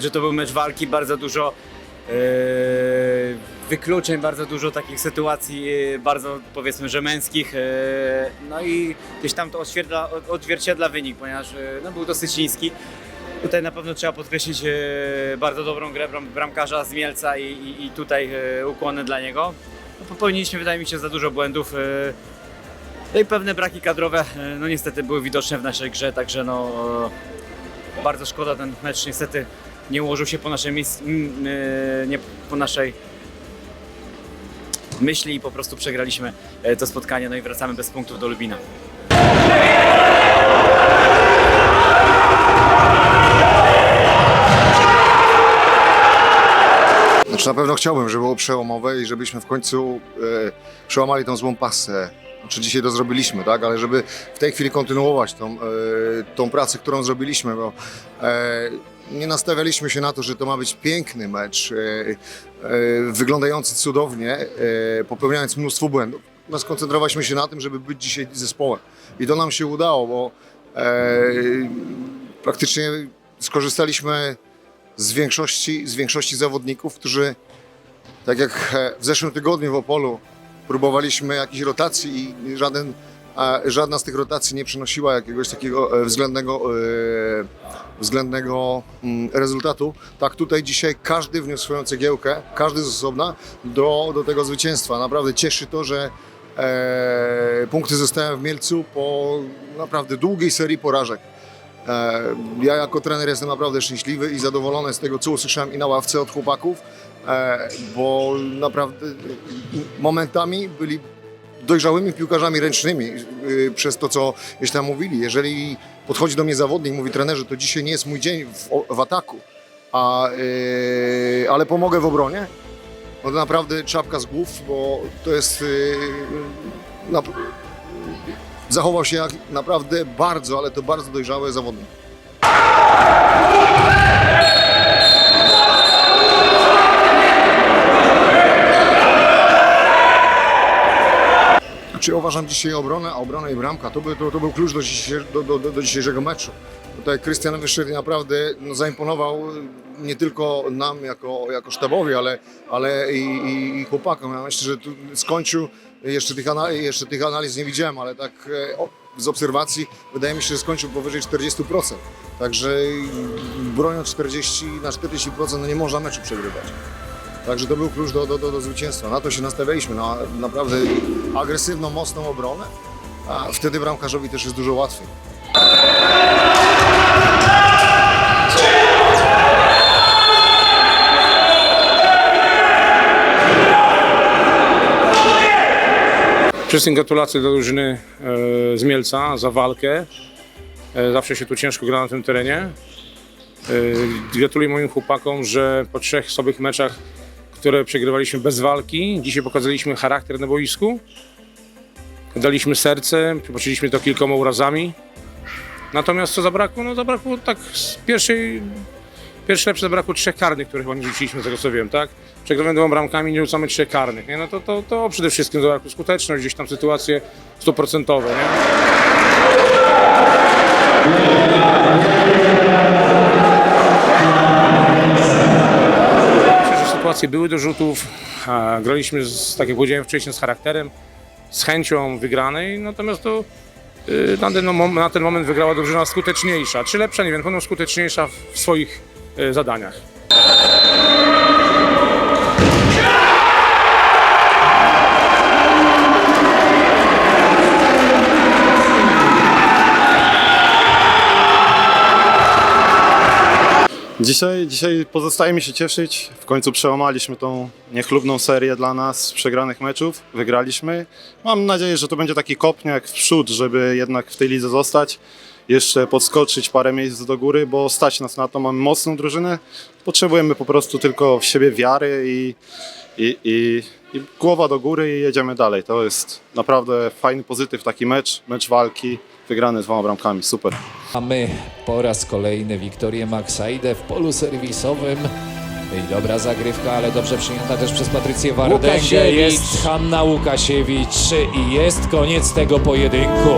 że to był mecz walki, bardzo dużo e, wykluczeń, bardzo dużo takich sytuacji, e, bardzo powiedzmy, że męskich. e, No i gdzieś tam to odzwierciedla, odzwierciedla wynik, ponieważ no, był dosyć niski. Tutaj na pewno trzeba podkreślić bardzo dobrą grę bram, bramkarza z Mielca i, i, i tutaj e, ukłony dla niego. No, popełniliśmy, wydaje mi się, za dużo błędów. No i pewne braki kadrowe, no niestety były widoczne w naszej grze, także no bardzo szkoda ten mecz niestety nie ułożył się po naszej, mis- e, nie po naszej myśli i po prostu przegraliśmy e, to spotkanie, no i wracamy bez punktów do Lubina. Znaczy na pewno chciałbym, żeby było przełomowe i żebyśmy w końcu e, przełamali tą złą pasę. Znaczy dzisiaj to zrobiliśmy, tak? Ale żeby w tej chwili kontynuować tą, e, tą pracę, którą zrobiliśmy, bo e, nie nastawialiśmy się na to, że to ma być piękny mecz, e, e, wyglądający cudownie, e, popełniając mnóstwo błędów. No, skoncentrowaliśmy się na tym, żeby być dzisiaj zespołem. I to nam się udało, bo praktycznie skorzystaliśmy z większości, z większości zawodników, którzy tak jak w zeszłym tygodniu w Opolu próbowaliśmy jakiejś rotacji i żaden, żadna z tych rotacji nie przynosiła jakiegoś takiego względnego, względnego mm, rezultatu. Tak tutaj dzisiaj każdy wniósł swoją cegiełkę, każdy z osobna do, do tego zwycięstwa. Naprawdę cieszy to, że e, punkty zostały w Mielcu po naprawdę długiej serii porażek. E, Ja jako trener jestem naprawdę szczęśliwy i zadowolony z tego, co usłyszałem i na ławce od chłopaków, e, bo naprawdę momentami byli dojrzałymi piłkarzami ręcznymi y, przez to, co gdzieś tam mówili. Jeżeli podchodzi do mnie zawodnik, mówi trenerze, to dzisiaj nie jest mój dzień w, w ataku, a, y, ale pomogę w obronie, no to naprawdę czapka z głów, bo to jest... y, na, zachował się jak naprawdę bardzo, ale to bardzo dojrzały zawodnik. Czy uważam dzisiaj obronę, a obronę i bramka, to, by, to, to był klucz do, dzisiejsze, do, do, do, dzisiejszego meczu. Tutaj Krystian Wyszczyk naprawdę no, zaimponował nie tylko nam jako, jako sztabowi, ale, ale i, i, i chłopakom. Ja myślę, że tu skończył, jeszcze tych, analiz, jeszcze tych analiz nie widziałem, ale tak e, o, z obserwacji wydaje mi się, że skończył powyżej 40%. Także broniąc 40 na 40% no nie można meczu przegrywać. Także to był klucz do, do, do, do zwycięstwa. Na to się nastawialiśmy, na naprawdę agresywną, mocną obronę, a wtedy bramkarzowi też jest dużo łatwiej. Wszystkim gratulacje dla drużyny e, z Mielca za walkę. E, zawsze się tu ciężko gra na tym terenie. E, gratuluję moim chłopakom, że po trzech sobych meczach, które przegrywaliśmy bez walki, dzisiaj pokazaliśmy charakter na boisku. Daliśmy serce, przepoczyliśmy to kilkoma urazami. Natomiast co zabrakło? No zabrakło tak z pierwszej Pierwszy lepszy zabrakło trzech karnych, które chyba nie rzuciliśmy, z tego co wiem, tak? Przegrywamy dwoma bramkami, nie rzucamy trzech karnych, nie? No to, to, to przede wszystkim zabrakło skuteczność, gdzieś tam sytuacje stuprocentowe, nie? Sytuacje były do rzutów, graliśmy, z, tak jak powiedziałem wcześniej, z charakterem, z chęcią wygranej, natomiast to y, na ten, na ten moment wygrała drużyna skuteczniejsza, czy lepsza, nie wiem, pewno skuteczniejsza w swoich y, zadaniach. Dzisiaj, dzisiaj pozostaje mi się cieszyć. W końcu przełamaliśmy tą niechlubną serię dla nas przegranych meczów. Wygraliśmy. Mam nadzieję, że to będzie taki kopniak w przód, żeby jednak w tej lidze zostać. Jeszcze podskoczyć parę miejsc do góry, bo stać nas na to. Mamy mocną drużynę. Potrzebujemy po prostu tylko w siebie wiary i, i, i, i głowa do góry i jedziemy dalej. To jest naprawdę fajny pozytyw, taki mecz, mecz walki, wygrany dwoma bramkami. Super. Mamy po raz kolejny Wiktorię Maksajdę w polu serwisowym. I dobra zagrywka, ale dobrze przyjęta też przez Patrycję Wardęgę. Łukasiewicz. Jest Hanna Łukasiewicz i jest koniec tego pojedynku.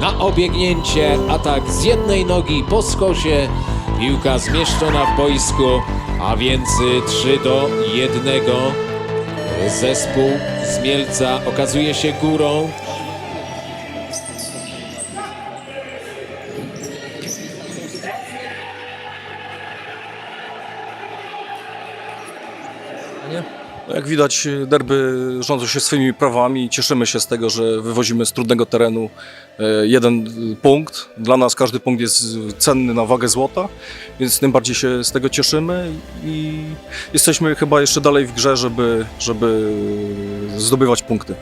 Na obiegnięcie atak z jednej nogi po skosie Piłka zmieszczona w boisku, a więc y, 3 do 1. Zespół z Mielca okazuje się górą. No jak widać, derby rządzą się swoimi prawami i cieszymy się z tego, że wywozimy z trudnego terenu e, jeden e, punkt. Dla nas każdy punkt jest cenny na wagę złota, więc tym bardziej się z tego cieszymy i jesteśmy chyba jeszcze dalej w grze, żeby, żeby zdobywać punkty.